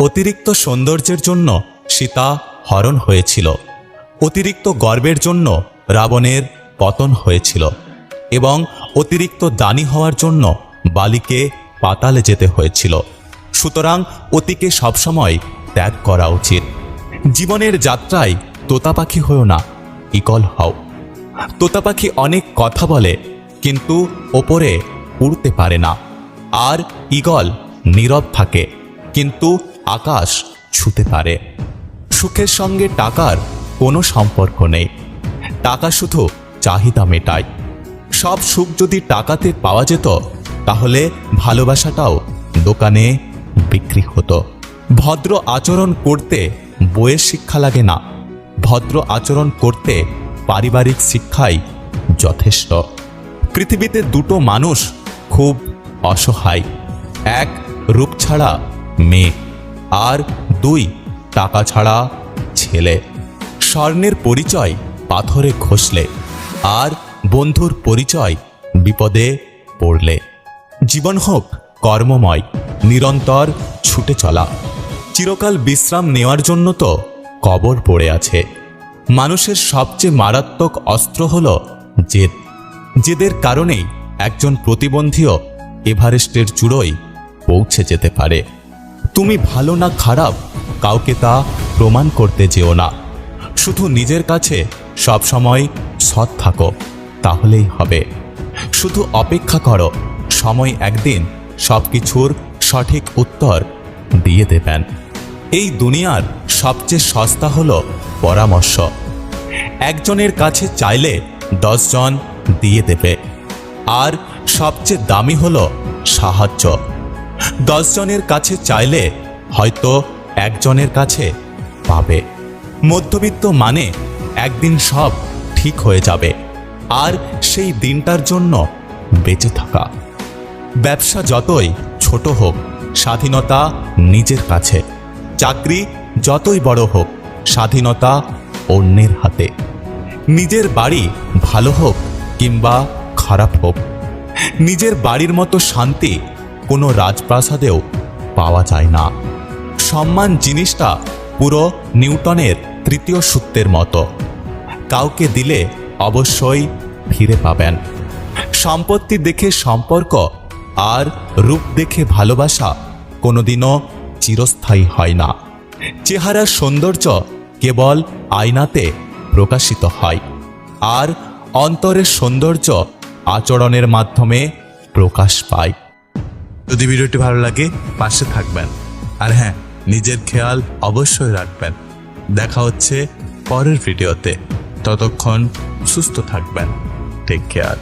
অতিরিক্ত সৌন্দর্যের জন্য সীতা হরণ হয়েছিল। অতিরিক্ত গর্বের জন্য রাবণের পতন হয়েছিল এবং অতিরিক্ত দানি হওয়ার জন্য বালিকে পাতালে যেতে হয়েছিল। সুতরাং অতিকে সবসময় ত্যাগ করা উচিত। জীবনের যাত্রায় তোতা পাখি হও না, ইকল হও। তোতা পাখি অনেক কথা বলে, কিন্তু ওপরে উড়তে পারে না। আর ইগল নীরব থাকে, কিন্তু আকাশ ছুতে পারে। সুখের সঙ্গে টাকার কোনো সম্পর্ক নেই। টাকা শুধু চাহিদা মেটায়। সব সুখ যদি টাকাতে পাওয়া যেত, তাহলে ভালোবাসাটাও দোকানে বিক্রি হতো। ভদ্র আচরণ করতে বইয়ের শিক্ষা লাগে না। ভদ্র আচরণ করতে পারিবারিক শিক্ষাই যথেষ্ট। পৃথিবীতে দুটো মানুষ খুব অসহায়। এক রূপ ছাড়া মেয়ে। আর দুই, টাকা ছাড়া ছেলে। স্বর্ণের পরিচয় পাথরে ঘষলে আর বন্ধুর পরিচয় বিপদে পড়লে। জীবন হোক কর্মময়, নিরন্তর ছুটে চলা। চিরকাল বিশ্রাম নেওয়ার জন্য তো কবর পড়ে আছে। মানুষের সবচেয়ে মারাত্মক অস্ত্র হল জেদ। জেদের কারণেই একজন প্রতিবন্ধীও এভারেস্টের চূড়োয় পৌঁছে যেতে পারে। তুমি ভালো না খারাপ, কাউকে তা প্রমাণ করতে যেও না। শুধু নিজের কাছে সবসময় সৎ থাকো, তাহলেই হবে। শুধু অপেক্ষা করো, সময় একদিন সব কিছুর সঠিক উত্তর দিয়ে দেবেন। এই দুনিয়ার সবচেয়ে সস্তা হল পরামর্শ। একজনের কাছে চাইলে দশজন দিয়ে দেবে। আর সবচেয়ে দামি হলো সাহায্য। দশজনের কাছে চাইলে হয়তো একজনের কাছে পাবে। মধ্যবিত্ত মানে একদিন সব ঠিক হয়ে যাবে, আর সেই দিনটার জন্য বেঁচে থাকা। ব্যবসা যতই ছোট হোক, স্বাধীনতা নিজের কাছে। চাকরি যতই বড় হোক, স্বাধীনতা অন্যের হাতে। নিজের বাড়ি ভালো হোক কিংবা খারাপ হোক, নিজের বাড়ির মতো শান্তি কোনো রাজপ্রাসাদেও পাওয়া যায় না। সম্মান জিনিসটা পুরো নিউটনের তৃতীয় সূত্রের মতো। কাউকে দিলে অবশ্যই ফিরে পাবেন। সম্পত্তি দেখে সম্পর্ক আর রূপ দেখে ভালোবাসা কোনোদিনও চিরস্থায়ী হয় না। চেহারার সৌন্দর্য কেবল আয়নাতে প্রকাশিত হয় আর অন্তরের সৌন্দর্য আচরণের মাধ্যমে প্রকাশ পায়। যদি ভিডিওটি ভালো লাগে, পাশে থাকবেন। আর হ্যাঁ নিজের খেয়াল অবশ্যই রাখবেন। দেখা হচ্ছে পরের ভিডিওতে। ততক্ষণ সুস্থ থাকবেন। Take care